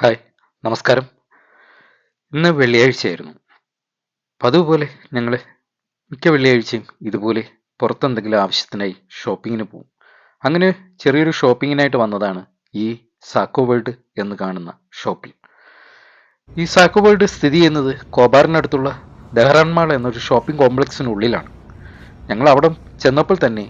Hi നമസ്കാരം. ഇന്ന് വെള്ളിയാഴ്ചയായിരുന്നു. പതിവ് പോലെ ഞങ്ങൾ മിക്ക വെള്ളിയാഴ്ചയും ഇതുപോലെ പുറത്തെന്തെങ്കിലും ആവശ്യത്തിനായി ഷോപ്പിങ്ങിന് പോകും അങ്ങനെ ചെറിയൊരു ഷോപ്പിങ്ങിനായിട്ട് വന്നതാണ് ഈ സാക്കോ വേൾഡ് എന്ന് കാണുന്ന ഷോപ്പിംഗ് ഈ സാക്കോ വേൾഡ് സ്ഥിതി ചെയ്യുന്നത് കോബാറിനടുത്തുള്ള ദഹ്റാൻ മാൾ എന്നൊരു ഷോപ്പിംഗ് കോംപ്ലക്സിനുള്ളിലാണ് ഞങ്ങൾ അവിടെ ചെന്നപ്പോൾ തന്നെ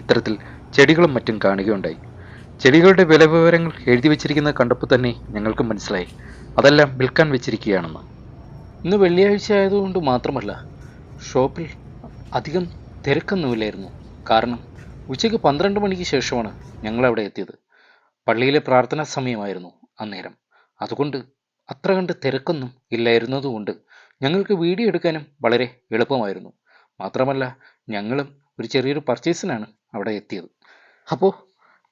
ഇത്തരത്തിൽ ചെടികളും മറ്റും കാണുകയുണ്ടായി. ചെടികളുടെ വില വിവരങ്ങൾ എഴുതി വെച്ചിരിക്കുന്നത് കണ്ടപ്പോൾ തന്നെ ഞങ്ങൾക്ക് മനസ്സിലായി. അതെല്ലാം വിൽക്കാൻ വെച്ചിരിക്കുകയാണെന്ന്. ഇന്ന് വെള്ളിയാഴ്ച ആയതുകൊണ്ട് മാത്രമല്ല ഷോപ്പിൽ അധികം തിരക്കൊന്നുമില്ലായിരുന്നു. കാരണം ഉച്ചയ്ക്ക് പന്ത്രണ്ട് മണിക്ക് ശേഷമാണ് ഞങ്ങൾ അവിടെ എത്തിയത്. പള്ളിയിലെ പ്രാർത്ഥനാ സമയമായിരുന്നു അന്നേരം. അതുകൊണ്ട് അത്ര കണ്ട് തിരക്കൊന്നും ഇല്ലായിരുന്നതുകൊണ്ട് ഞങ്ങൾക്ക് വീഡിയോ എടുക്കാനും വളരെ എളുപ്പമായിരുന്നു. മാത്രമല്ല ഞങ്ങളും ഒരു ചെറിയൊരു പർച്ചേസിനാണ് അവിടെ എത്തിയത്. അപ്പോൾ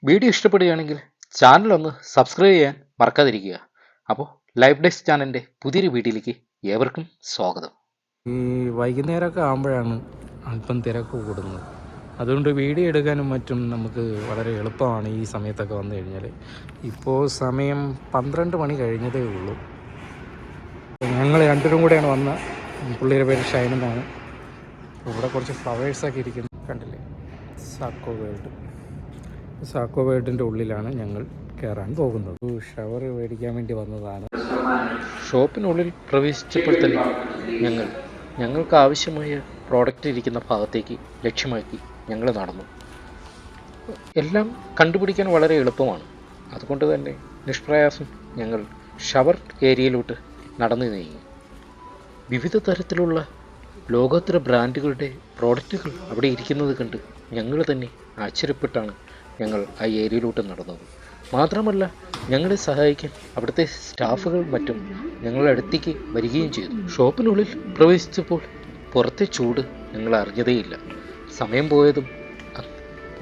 വീഡിയോ ഇഷ്ടപ്പെടുകയാണെങ്കിൽ ചാനൽ ഒന്ന് സബ്സ്ക്രൈബ് ചെയ്യാൻ മറക്കാതിരിക്കുക. അപ്പോൾ ലൈഫ് ഡെസ്ക് ചാനലിന്റെ പുതിയൊരു വീഡിയോയിലേക്ക് ഏവർക്കും സ്വാഗതം. ഈ വൈകുന്നേരമൊക്കെ ആകുമ്പോഴാണ് അല്പം തിരക്ക് കൂടുന്നത്. അതുകൊണ്ട് വീഡിയോ എടുക്കാനും മറ്റും നമുക്ക് വളരെ എളുപ്പമാണ് ഈ സമയത്തൊക്കെ വന്നു കഴിഞ്ഞാൽ ഇപ്പോൾ സമയം പന്ത്രണ്ട് മണി കഴിഞ്ഞതേ ഉള്ളൂ. ഞങ്ങൾ രണ്ടുപേരും കൂടെയാണ് വന്ന. പുള്ളിയുടെ പേര് ഷൈനെന്നാണ് ഇവിടെ കുറച്ച് ഫ്ലവേഴ്സൊക്കെ ഇരിക്കുന്നു. കണ്ടില്ലേ? സാക്കോ വേൾഡ് സാക്കോ വേൾഡിന്റെ ഉള്ളിലാണ് ഞങ്ങൾ കയറാൻ പോകുന്നത്. ഷവർ മേടിക്കാൻ വേണ്ടി വന്നതാണ്. ഷോപ്പിനുള്ളിൽ പ്രവേശിച്ചപ്പോൾ തന്നെ ഞങ്ങൾ ഞങ്ങൾക്ക് ആവശ്യമായ പ്രോഡക്റ്റ് ഇരിക്കുന്ന ഭാഗത്തേക്ക് ലക്ഷ്യമാക്കി ഞങ്ങൾ നടന്നു. എല്ലാം കണ്ടുപിടിക്കാൻ വളരെ എളുപ്പമാണ്. അതുകൊണ്ട് തന്നെ നിഷ്പ്രയാസം ഞങ്ങൾ ഷവർ ഏരിയയിലോട്ട് നടന്നു നീങ്ങി. വിവിധ തരത്തിലുള്ള ലോകോത്തര ബ്രാൻഡുകളുടെ പ്രോഡക്റ്റുകൾ അവിടെ ഇരിക്കുന്നത് കണ്ട് ഞങ്ങൾ തന്നെ ആശ്ചര്യപ്പെട്ടാണ്. ഞങ്ങൾ ആ ഏരിയയിലോട്ട് നടന്നത് മാത്രമല്ല ഞങ്ങളെ സഹായിക്കാൻ അവിടുത്തെ സ്റ്റാഫുകൾ മറ്റും ഞങ്ങളുടെ അടുത്തേക്ക് വരികയും ചെയ്തു. ഷോപ്പിനുള്ളിൽ പ്രവേശിച്ചപ്പോൾ പുറത്തെ ചൂട് ഞങ്ങൾ അറിഞ്ഞതേയില്ല. സമയം പോയതും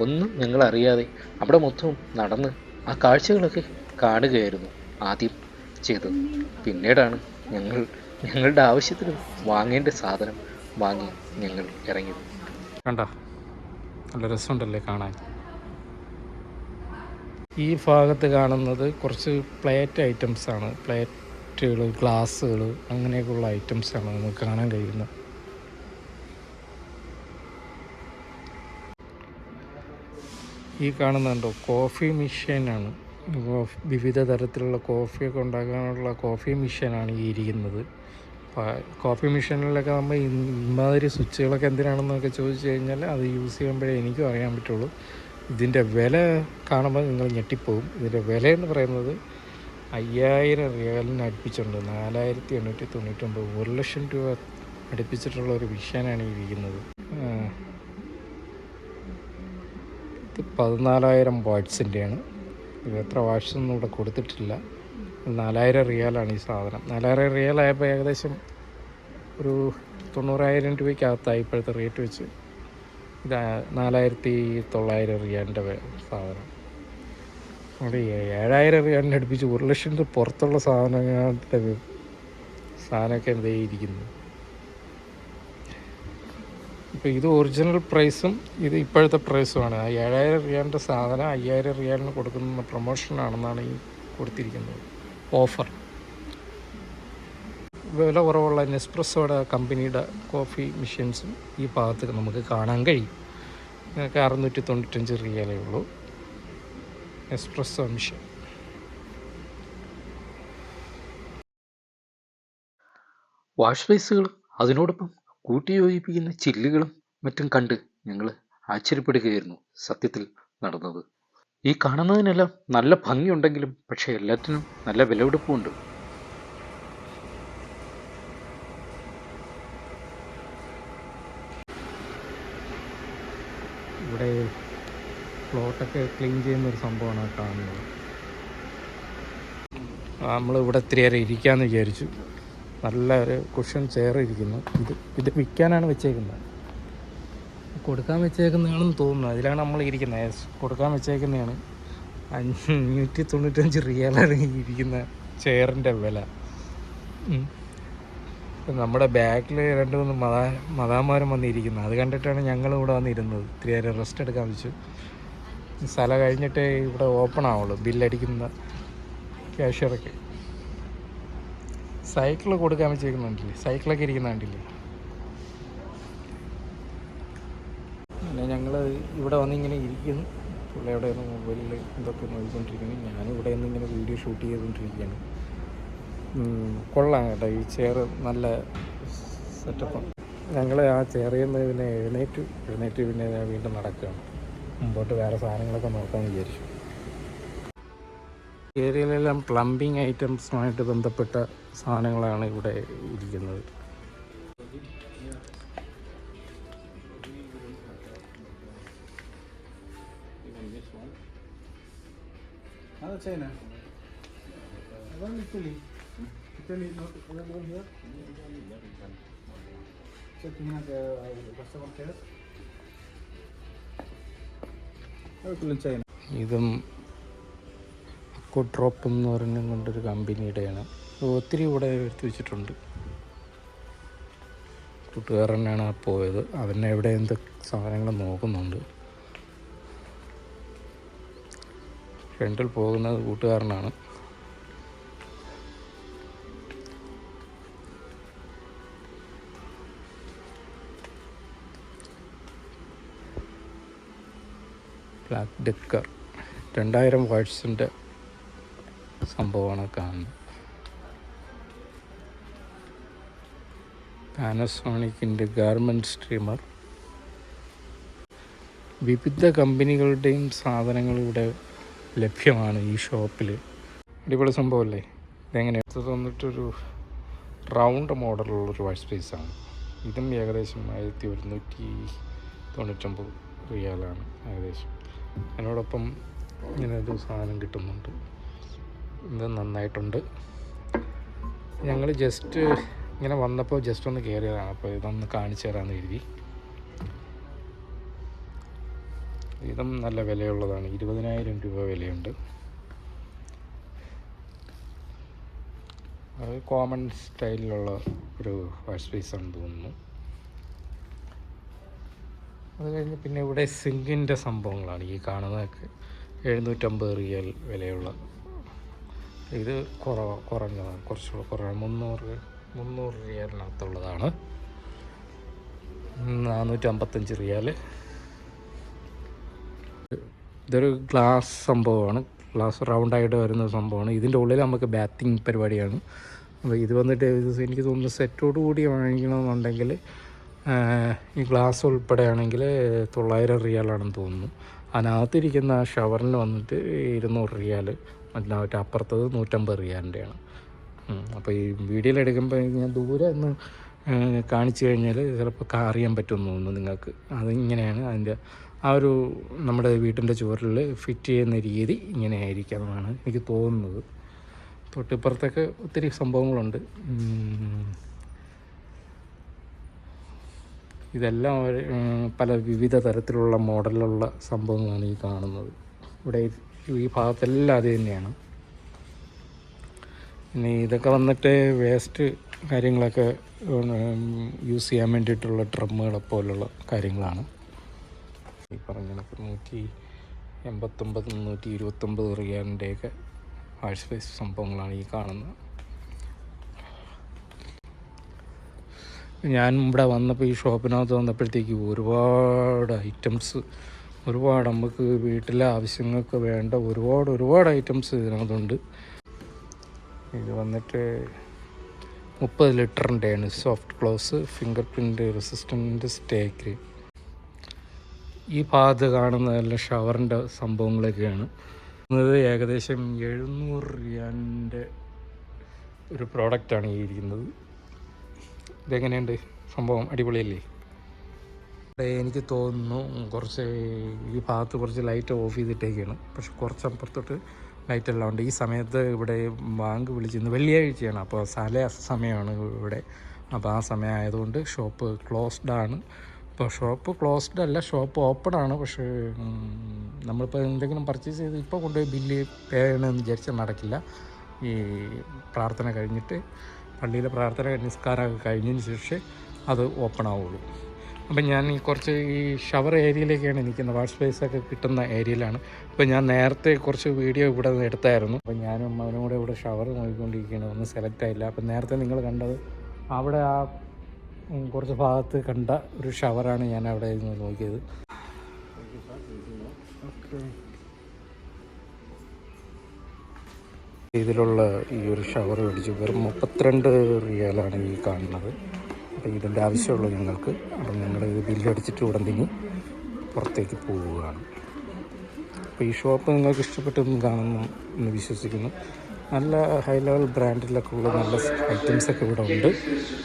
ഒന്നും ഞങ്ങൾ അറിയാതെ അവിടെ മൊത്തവും നടന്ന് ആ കാഴ്ചകളൊക്കെ കാണുകയായിരുന്നു ആദ്യം ചെയ്തത്. പിന്നീടാണ് ഞങ്ങൾ ഞങ്ങളുടെ ആവശ്യത്തിന് വാങ്ങേണ്ട സാധനം വാങ്ങി ഞങ്ങൾ ഇറങ്ങിയത്. കണ്ടോ? നല്ല രസമുണ്ടല്ലേ കാണാൻ? ഈ ഭാഗത്ത് കാണുന്നത് കുറച്ച് പ്ലേറ്റ് ഐറ്റംസ് ആണ്. പ്ലേറ്റുകൾ ഗ്ലാസ്സുകൾ അങ്ങനെയൊക്കെയുള്ള ഐറ്റംസ് ആണ് നമുക്ക് കാണാൻ കഴിയുന്നത്. ഈ കാണുന്നുണ്ടോ കോഫി മെഷീനാണ് വിവിധ തരത്തിലുള്ള കോഫിയൊക്കെ ഉണ്ടാക്കാനുള്ള കോഫി മെഷീനാണ് ഈ ഇരിക്കുന്നത്. കോഫി മെഷീനിലൊക്കെ നമ്മൾ ഇമാതിരി സ്വിച്ചുകളൊക്കെ എന്തിനാണെന്നൊക്കെ ചോദിച്ചു കഴിഞ്ഞാൽ അത് യൂസ് ചെയ്യുമ്പോഴേ എനിക്കും അറിയാൻ പറ്റുള്ളൂ. ഇതിന്റെ വില കാണുമ്പോൾ നിങ്ങൾ ഞെട്ടിപ്പോവും. ഇതിന്റെ വില എന്ന് പറയുന്നത് അയ്യായിരം റിയാലിന് അടുപ്പിച്ചുണ്ട് നാലായിരത്തി എണ്ണൂറ്റി തൊണ്ണൂറ്റൊമ്പത് ഒരു ലക്ഷം രൂപ അടുപ്പിച്ചിട്ടുള്ള ഒരു വിഷനാണ് ഇരിക്കുന്നത്. ഇത് പതിനാലായിരം വാട്ട്സിന്റെയാണ്. ഇത് എത്ര വാട്സൊന്നും ഇവിടെ കൊടുത്തിട്ടില്ല. നാലായിരം റിയാലാണ് ഈ സാധനം. നാലായിരം റിയാലായപ്പോൾ ഏകദേശം ഒരു തൊണ്ണൂറായിരം രൂപയ്ക്കകത്തായി ഇപ്പോഴത്തെ റേറ്റ് വെച്ച്. നാലായിരത്തി തൊള്ളായിരം റിയാലിന്റെ സാധനം. അവിടെ ഏഴായിരം റിയാലിന്റെ അടുപ്പിച്ച് ഒരു ലക്ഷം രൂപ പുറത്തുള്ള സാധനങ്ങളുടെ സാധനമൊക്കെ എന്തേ ഇരിക്കുന്നു. ഇപ്പോൾ ഇത് ഒറിജിനൽ പ്രൈസും ഇത് ഇപ്പോഴത്തെ പ്രൈസുമാണ് ആ ഏഴായിരം റിയാലിന്റെ സാധനം അയ്യായിരം റിയാലിന് കൊടുക്കുന്ന പ്രൊമോഷനാണെന്നാണ് ഈ കൊടുത്തിരിക്കുന്നത്. ഓഫർ വില കുറവുള്ള നെസ്പ്രസ്സോയുടെ കമ്പനിയുടെ കോഫി മെഷീൻസും ഈ ഭാഗത്ത് നമുക്ക് കാണാൻ കഴിയും. നിങ്ങൾക്ക് അറുന്നൂറ്റി തൊണ്ണൂറ്റഞ്ച് റിയാലേ ഉള്ളൂ. Espresso machine. വാഷ് ബേസുകളും അതിനോടൊപ്പം കൂട്ടിയോജിപ്പിക്കുന്ന ചില്ലുകളും മറ്റും കണ്ട് ഞങ്ങൾ ആശ്ചര്യപ്പെടുകയായിരുന്നു സത്യത്തിൽ നടന്നത്. ഈ കാണുന്നതിനെല്ലാം നല്ല ഭംഗിയുണ്ടെങ്കിലും പക്ഷേ എല്ലാത്തിനും നല്ല വിലപിടിപ്പുമുണ്ട് ഇവിടെ പ്ലോട്ടൊക്കെ ക്ലീൻ ചെയ്യുന്ന ഒരു സംഭവമാണ് കാണുന്നത്. നമ്മൾ ഇവിടെ ഇത്തിരി നേരം ഇരിക്കാമെന്ന് വിചാരിച്ചു. നല്ല ഒരു കുഷൻ ചെയർ ഇരിക്കുന്നു. ഇത് ഇത് വിൽക്കാനാണ് വെച്ചേക്കുന്നത്. കൊടുക്കാൻ വെച്ചേക്കുന്നതാണെന്ന് തോന്നുന്നു. അതിലാണ് നമ്മൾ ഇരിക്കുന്നത്. കൊടുക്കാൻ വെച്ചേക്കുന്നതാണ്. അഞ്ഞൂറ്റി തൊണ്ണൂറ്റഞ്ച് റിയാലാണ് ഇരിക്കുന്ന ചെയറിന്റെ വില. നമ്മുടെ ബാക്കിൽ രണ്ട് മൂന്ന് മതാ മതാമാരും വന്നിരിക്കുന്നത് അത് കണ്ടിട്ടാണ് ഞങ്ങൾ ഇവിടെ വന്നിരുന്നത്. ഇത്തിരി നേരം റെസ്റ്റ് എടുക്കാൻ വെച്ചു. സ്ഥലം കഴിഞ്ഞിട്ട് ഇവിടെ ഓപ്പൺ ആവുള്ളൂ. ബില്ലടിക്കുന്ന ക്യാഷ്യറൊക്കെ സൈക്കിൾ കൊടുക്കാൻ വെച്ചിരിക്കുന്നുണ്ടല്ലേ സൈക്കിളൊക്കെ ഇരിക്കുന്നുണ്ടല്ലേ പിന്നെ ഞങ്ങൾ ഇവിടെ വന്നിങ്ങനെ ഇരിക്കുന്നു. പുള്ളി മൊബൈലിൽ എന്തൊക്കെ നോക്കിക്കൊണ്ടിരിക്കുന്നു. ഞാനിവിടെ നിന്ന് ഇങ്ങനെ വീഡിയോ ഷൂട്ട് ചെയ്തുകൊണ്ടിരിക്കുകയാണ്. കൊള്ളാം കേട്ടോ. ഈ ചെയർ നല്ല സെറ്റപ്പാണ് ഞങ്ങൾ ആ ചെയറിൽ നിന്ന് പിന്നെ എഴുന്നേറ്റ് എഴുന്നേറ്റ് പിന്നെ ഞാൻ വീണ്ടും നടക്കുകയാണ്. മുമ്പോട്ട് വേറെ സാധനങ്ങളൊക്കെ നോക്കാൻ വിചാരിച്ചു. ഏരിയയിലെല്ലാം പ്ലംബിംഗ് ഐറ്റംസുമായിട്ട് ബന്ധപ്പെട്ട സാധനങ്ങളാണ് ഇവിടെ ഇരിക്കുന്നത്. അതാ ചൈന അതാണ് Italy Not here. Checking the customer care. ഇതും ഡ്രോപ്പ് എന്ന് പറഞ്ഞ കൊണ്ടൊരു കമ്പനിയുടെയാണ് ഒത്തിരി ഇവിടെ എടുത്തു വെച്ചിട്ടുണ്ട്. കൂട്ടുകാരനാണ് തന്നെയാണ് പോയത്. അവനെ എവിടെ എന്ത് സാധനങ്ങൾ നോക്കുന്നുണ്ട്. ഫ്രണ്ടിൽ പോകുന്നത് കൂട്ടുകാരനാണ്. ബ്ലാക്ക് ഡെക്കർ രണ്ടായിരം വാട്ട്സിന്റെ സംഭവമാണ് കാണുന്നത്. പാനസോണിക്കിന്റെ ഗാർമെന്റ് സ്ട്രീമർ വിവിധ കമ്പനികളുടെയും സാധനങ്ങൾ ഇവിടെ ലഭ്യമാണ് ഈ ഷോപ്പിൽ. അടിപൊളി സംഭവമല്ലേ? ഇതെങ്ങനെയാണ് ഇത് തന്നിട്ടൊരു റൗണ്ട് മോഡലുള്ളൊരു വാഷ് സ്പേസാണ് ഇതും ഏകദേശം ആയിരത്തി ഒരുന്നൂറ്റി തൊണ്ണൂറ്റൊമ്പത് റിയാലാണ് ഏകദേശം. അതിനോടൊപ്പം ഇങ്ങനൊരു സാധനം കിട്ടുന്നുണ്ട്. ഇത് നന്നായിട്ടുണ്ട്. ഞങ്ങൾ ജസ്റ്റ് ഇങ്ങനെ വന്നപ്പോൾ ജസ്റ്റ് ഒന്ന് കയറിയതാണ്. അപ്പോൾ ഇതൊന്ന് കാണിച്ചു തരാമെന്ന് കരുതി. ഇതും നല്ല വിലയുള്ളതാണ്. ഇരുപതിനായിരം രൂപ വിലയുണ്ട്. അത് കോമൺ സ്റ്റൈലിലുള്ള ഒരു വാഷ് പീസാണെന്ന് തോന്നുന്നു. അത് കഴിഞ്ഞ് പിന്നെ ഇവിടെ സിങ്കിന്റെ സംഭവങ്ങളാണ് ഈ കാണുന്നതൊക്കെ. എഴുന്നൂറ്റമ്പത് റിയൽ വിലയുള്ള. ഇത് കുറവ കുറഞ്ഞതാണ്. കുറച്ചുകൂടെ കുറവാണ്. മുന്നൂറ് മുന്നൂറ് റിയാലിനകത്തുള്ളതാണ്. നാനൂറ്റമ്പത്തഞ്ച് റിയാൽ. ഇതൊരു ഗ്ലാസ് സംഭവമാണ്. ഗ്ലാസ് റൗണ്ടായിട്ട് വരുന്ന സംഭവമാണ്. ഇതിന്റെ ഉള്ളിൽ നമുക്ക് ബാത്തിങ് പരിപാടിയാണ്. അപ്പോൾ ഇത് വന്നിട്ട് എനിക്ക് തോന്നുന്നു സെറ്റോട് കൂടി വാങ്ങിക്കണമെന്നുണ്ടെങ്കിൽ ഈ ഗ്ലാസ് ഉൾപ്പെടെയാണെങ്കിൽ തൊള്ളായിരം റിയാലാണെന്ന് തോന്നുന്നു. അതിനകത്തിരിക്കുന്ന ഷവറിന് വന്നിട്ട് ഇരുന്നൂറ് റിയാൽ മറ്റേ അപ്പുറത്തത് നൂറ്റമ്പത് റിയാലിന്റെയാണ് അപ്പോൾ ഈ വീഡിയോയിൽ എടുക്കുമ്പോൾ ഞാൻ ദൂരെ ഒന്ന് കാണിച്ചു കഴിഞ്ഞാൽ ചിലപ്പോൾ അറിയാൻ പറ്റുമെന്ന് തോന്നുന്നു നിങ്ങൾക്ക്. അതിങ്ങനെയാണ് അതിന്റെ ആ ഒരു നമ്മുടെ വീട്ടിന്റെ ചുവരിൽ ഫിറ്റ് ചെയ്യുന്ന രീതി ഇങ്ങനെ ആയിരിക്കാമെന്നാണ് എനിക്ക് തോന്നുന്നത്. തൊട്ടിപ്പുറത്തൊക്കെ ഒത്തിരി സംഭവങ്ങളുണ്ട്. ഇതെല്ലാം പല വിവിധ തരത്തിലുള്ള മോഡലുള്ള സംഭവങ്ങളാണ് ഈ കാണുന്നത്. ഇവിടെ ഈ ഭാഗത്തെല്ലാം അത് തന്നെയാണ്. ഇനി ഇതൊക്കെ വന്നിട്ട് വേസ്റ്റ് കാര്യങ്ങളൊക്കെ യൂസ് ചെയ്യാൻ വേണ്ടിയിട്ടുള്ള ഡ്രമ്മുകളെ പോലുള്ള കാര്യങ്ങളാണ്. ഈ പറഞ്ഞ കണക്ക് നൂറ്റി എൺപത്തൊമ്പത് നൂറ്റി ഇരുപത്തൊമ്പത് റിയാലിന്റെയൊക്കെ ആഴ്ച സംഭവങ്ങളാണ് ഈ കാണുന്നത്. ഞാൻ ഇവിടെ വന്നപ്പോൾ ഈ ഷോപ്പിനകത്ത് വന്നപ്പോഴത്തേക്ക് ഒരുപാട് ഐറ്റംസ് ഒരുപാട് നമുക്ക് വീട്ടിലെ ആവശ്യങ്ങൾക്ക് വേണ്ട ഒരുപാട് ഒരുപാട് ഐറ്റംസ് ഇതിനകത്തുണ്ട്. ഇത് വന്നിട്ട് മുപ്പത് ലിറ്ററിന്റെയാണ് soft close fingerprint resistant സ്റ്റേക്ക് ഈ ഭാഗത്ത് കാണുന്നതെല്ലാം ഷവറിന്റെ സംഭവങ്ങളൊക്കെയാണ്. ഇത് ഏകദേശം എഴുന്നൂറ് രൂപന്റെ ഒരു പ്രോഡക്റ്റാണ് ഈ ഇരിക്കുന്നത്. ഇതെങ്ങനെയുണ്ട്? സംഭവം അടിപൊളിയല്ലേ? എനിക്ക് തോന്നുന്നു കുറച്ച് ഈ ഭാഗത്ത് കുറച്ച് ലൈറ്റ് ഓഫ് ചെയ്തിട്ടേക്കാണ്. പക്ഷെ കുറച്ച് അപ്പുറത്തോട്ട് ലൈറ്റ് എല്ലാം ഉണ്ട്. ഈ സമയത്ത് ഇവിടെ ബാങ്ക് വിളിച്ചിരുന്നു. വെള്ളിയാഴ്ചയാണ്. അപ്പോൾ സല സമയമാണ് ഇവിടെ. അപ്പോൾ ആ സമയം ആയതുകൊണ്ട് ഷോപ്പ് ക്ലോസ്ഡ് ആണ്. ഇപ്പോൾ ഷോപ്പ് ക്ലോസ്ഡ് അല്ല ഷോപ്പ് ഓപ്പൺ ആണ്. പക്ഷേ നമ്മളിപ്പോൾ എന്തെങ്കിലും പർച്ചേസ് ചെയ്ത് ഇപ്പോൾ കൊണ്ടുപോയി ബില്ല് പേ ചെയ്യണമെന്ന് വിചാരിച്ചാൽ നടക്കില്ല. ഈ പ്രാർത്ഥന കഴിഞ്ഞിട്ട് പള്ളിയിലെ പ്രാർത്ഥന നിസ്കാരമൊക്കെ കഴിഞ്ഞതിന് ശേഷം അത് ഓപ്പൺ ആവുള്ളൂ. അപ്പം ഞാൻ ഈ കുറച്ച് ഈ ഷവർ ഏരിയയിലേക്കാണ് നിൽക്കുന്നത്. വാഷ് സ്പേസ് ഒക്കെ കിട്ടുന്ന ഏരിയയിലാണ് അപ്പോൾ ഞാൻ നേരത്തെ കുറച്ച് വീഡിയോ ഇവിടെ നിന്ന് എടുത്തായിരുന്നു. അപ്പോൾ ഞാനും അവനും കൂടെ ഇവിടെ ഷവർ നോക്കിക്കൊണ്ടിരിക്കുകയാണ്. ഒന്നും സെലക്ട് ആയില്ല. അപ്പം നേരത്തെ നിങ്ങൾ കണ്ടത് അവിടെ ആ കുറച്ച് ഭാഗത്ത് കണ്ട ഒരു ഷവറാണ് ഞാൻ അവിടെ ഇരുന്ന് നോക്കിയത്. ഇതിലുള്ള ഈ ഒരു ഷവർ മേടിച്ചു വെറും മുപ്പത്തിരണ്ട് റിയാലാണ് ഈ കാണുന്നത്. അപ്പോൾ ഇതിന്റെ ആവശ്യമുള്ളൂ ഞങ്ങൾക്ക് അപ്പം ഞങ്ങൾ ഇത് ബില്ലടിച്ചിട്ട് ഉടൻ തന്നെ പുറത്തേക്ക് പോവുകയാണ്. അപ്പോൾ ഈ ഷോപ്പ് നിങ്ങൾക്ക് ഇഷ്ടപ്പെട്ടെന്ന് കാണുന്നു എന്ന് വിശ്വസിക്കുന്നു. നല്ല ഹൈ ലെവൽ ബ്രാൻഡിലൊക്കെ ഉള്ള നല്ല ഐറ്റംസൊക്കെ ഇവിടെ ഉണ്ട്.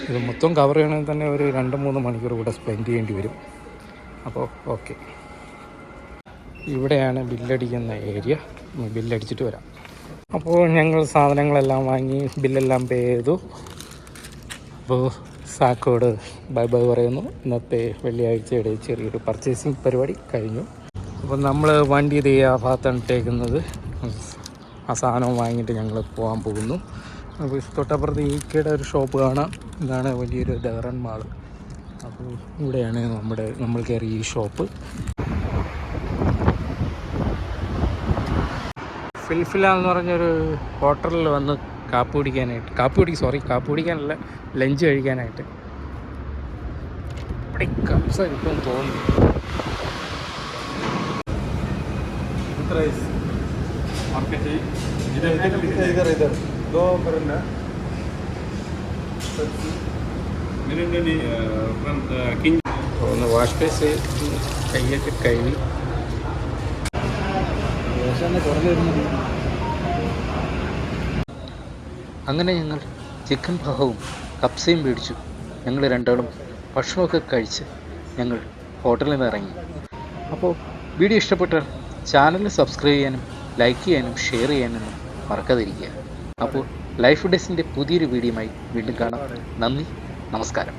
ഇത് മൊത്തം കവർ ചെയ്യണമെങ്കിൽ തന്നെ ഒരു രണ്ട് മൂന്ന് മണിക്കൂർ ഇവിടെ സ്പെൻഡ് ചെയ്യേണ്ടി വരും. അപ്പോൾ ഓക്കെ. ഇവിടെയാണ് ബില്ലടിക്കുന്ന ഏരിയ. ബില്ലടിച്ചിട്ട് വരാം. അപ്പോൾ ഞങ്ങൾ സാധനങ്ങളെല്ലാം വാങ്ങി ബില്ലെല്ലാം പേ ചെയ്തു. അപ്പോൾ സാക്കോട് ബൈ ബൈ പറയുന്നു. ഇന്നത്തെ വെള്ളിയാഴ്ചയുടെ ചെറിയൊരു പർച്ചേസിങ് പരിപാടി കഴിഞ്ഞു. അപ്പോൾ നമ്മൾ വണ്ടി ഇതേ ആ ഭാഗത്താണ് ഇട്ടേക്കുന്നത്. ആ സാധനം വാങ്ങിയിട്ട് ഞങ്ങൾ പോകാൻ പോകുന്നു. അപ്പോൾ തൊട്ടപ്പുറത്ത് ഈക്കയുടെ ഒരു ഷോപ്പ് കാണാം. ഇതാണ് വലിയൊരു ഡെറൻ മാൾ അപ്പോൾ ഇവിടെയാണ് നമ്മുടെ നമ്മൾ കയറിയ ഈ ഷോപ്പ് ഫിൽഫില എന്ന് പറഞ്ഞൊരു ഹോട്ടലിൽ വന്ന് കാപ്പി കുടിക്കാനായിട്ട്. കാപ്പി കുടിക്കും സോറി കാപ്പി കുടിക്കാനല്ല ലഞ്ച് കഴിക്കാനായിട്ട്. ഇവിടെ കപ്സ ഒന്ന് വാഷ് ബേസ് കയ്യൊക്കെ കഴിഞ്ഞു അങ്ങനെ ഞങ്ങൾ ചിക്കൻ പഹവും കപ്സയും മേടിച്ചു. ഞങ്ങൾ രണ്ടാളും ഭക്ഷണമൊക്കെ കഴിച്ച് ഞങ്ങൾ ഹോട്ടലിൽ നിന്ന് ഇറങ്ങി. അപ്പോൾ വീഡിയോ ഇഷ്ടപ്പെട്ടാൽ ചാനൽ സബ്സ്ക്രൈബ് ചെയ്യാനും ലൈക്ക് ചെയ്യാനും ഷെയർ ചെയ്യാനും മറക്കാതിരിക്കുക. അപ്പോൾ ലൈഫ് ഡേസിന്റെ പുതിയൊരു വീഡിയോയുമായി വീണ്ടും കാണാം. നന്ദി നമസ്കാരം.